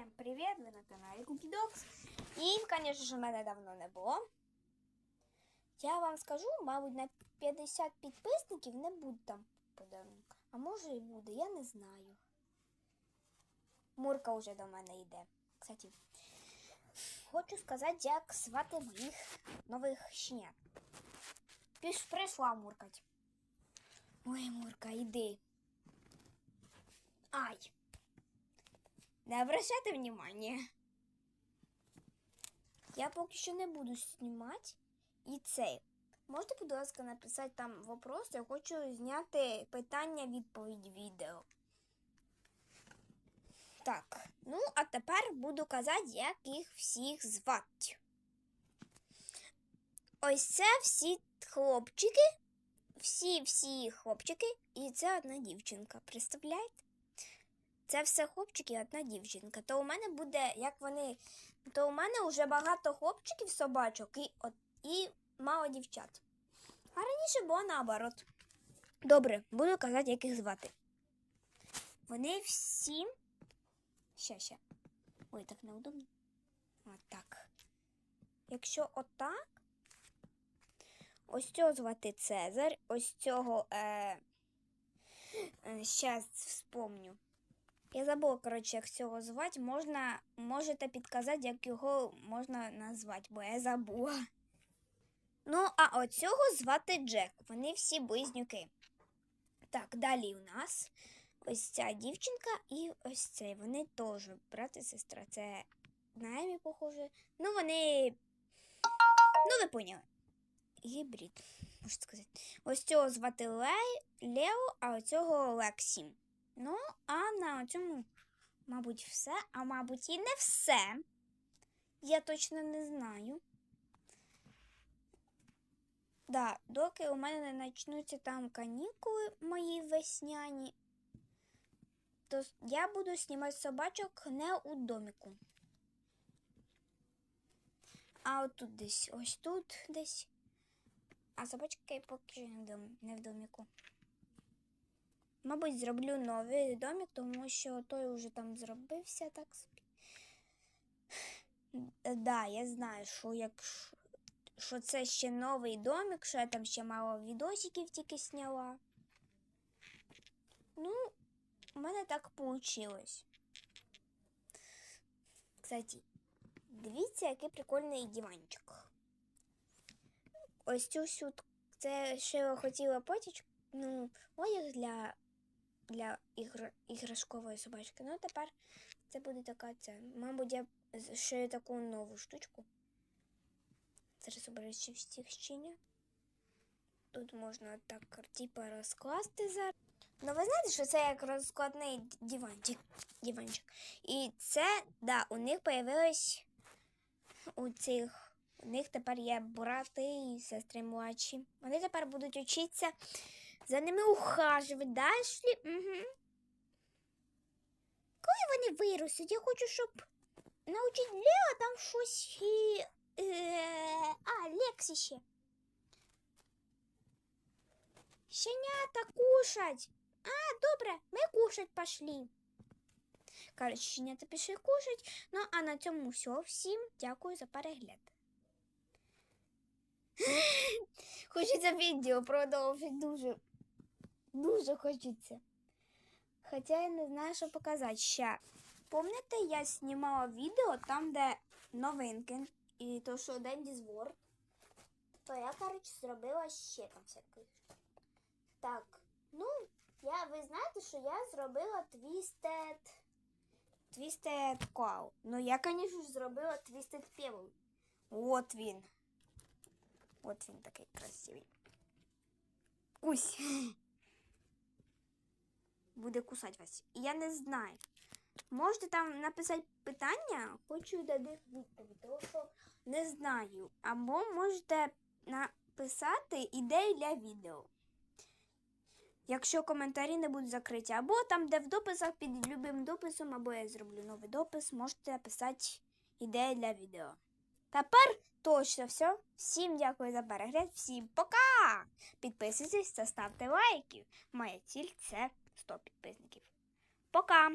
Всем привет! Ви на каналі Cookie Dogs. І, звісно ж, мене давно не було. Я вам скажу, мабуть, на 50 підписників не буде там подарунка. А може і буде, я не знаю. Мурка вже до мене йде. Кстати, хочу сказати, як звати моїх нових щенят. Піш муркать. Ой, Мурка, йди. Ай. Не обращайте внимания. Я поки що не буду знімати. І цей. Можете, будь ласка, написати там вопрос, я хочу зняти питання-відповідь відео. Так, ну, а тепер буду казати, як їх всіх звати. Ось це всі хлопчики. Всі-всі хлопчики, і це одна дівчинка. Представляєте? Це все хлопчики і одна дівчинка. То у мене буде, як вони. То у мене вже багато хлопчиків собачок і, от, і мало дівчат. А раніше було наоборот. Добре, буду казати, як їх звати. Вони всі. Ще, ще. Ой, так неудобно. Отак. Якщо отак. Ось цього звати Цезар, ось цього. Е... Е, щас вспомню. Я забула, коротше, як цього звати. Можна, можете підказати, як його можна назвати, бо я забула. Ну, а оцього звати Джек. Вони всі близнюки. Так, далі у нас ось ця дівчинка і ось цей. Вони теж брат і сестра. Це на Емі похоже. Ну, вони. Ну, ви поняли. Гібрид, можна сказати. Ось цього звати Лео, а оцього Лексі. Ну, а на цьому, мабуть, все, а мабуть, і не все. Я точно не знаю. Да, доки у мене не почнуться там канікули мої весняні, то я буду знімати собачок не у доміку. А отут десь, ось тут десь. А собачки поки не в доміку. Мабуть, зроблю новий домик, тому що той вже там зробився так собі. Да, я знаю, що якщо що це ще новий домик, що я там ще мало відосиків тільки сняла. Ну, у мене так вийшло. Кстати, дивіться, який прикольний диванчик. Ось цю всю це ще хотіла потіч, ну, одяг для для ігр... іграшкової собачки. Ну, тепер це буде така це. Мабуть, я ще таку нову штучку. Зараз оберу всіх щеня. Тут можна так типу розкласти зараз. Ну, ви знаєте, що це як розкладний диванчик. диванчик. І це, да, у них появилось у цих. У них тепер є брати і сестри младші. Вони тепер будуть вчитися за ними ухажувати далі. Угу. Коли вони виростуть, я хочу, щоб навчити Лео там щось. І... Е... А, Лексі ще. Щенята кушать. А, добре, ми кушать пошли. Коротше, щенята пішли кушать. Ну, а на цьому все. Всім дякую за перегляд. Хочеться відео продовжити дуже. Дуже хочеться. Хоча я не знаю, що показати. Ще. Помните, я знімала відео там, де новинки, і то, що Денді Ворд. То я, коротше, зробила ще там всяких. Так, ну, я, ви знаєте, що я зробила Twisted Twisted Cow. Ну, я, звісно зробила Twisted Pebble. От він. От він такий красивий. Кусь. Буде кусати вас. Я не знаю. Можете там написати питання, хочу дати відповідь, тому що не знаю. Або можете написати ідеї для відео. Якщо коментарі не будуть закриті, або там, де в дописах під любим дописом, або я зроблю новий допис, можете писати ідеї для відео. Тепер точно все. Всім дякую за перегляд, всім пока! Підписуйтесь та ставте лайки. Моя ціль це 100 підписників. Пока!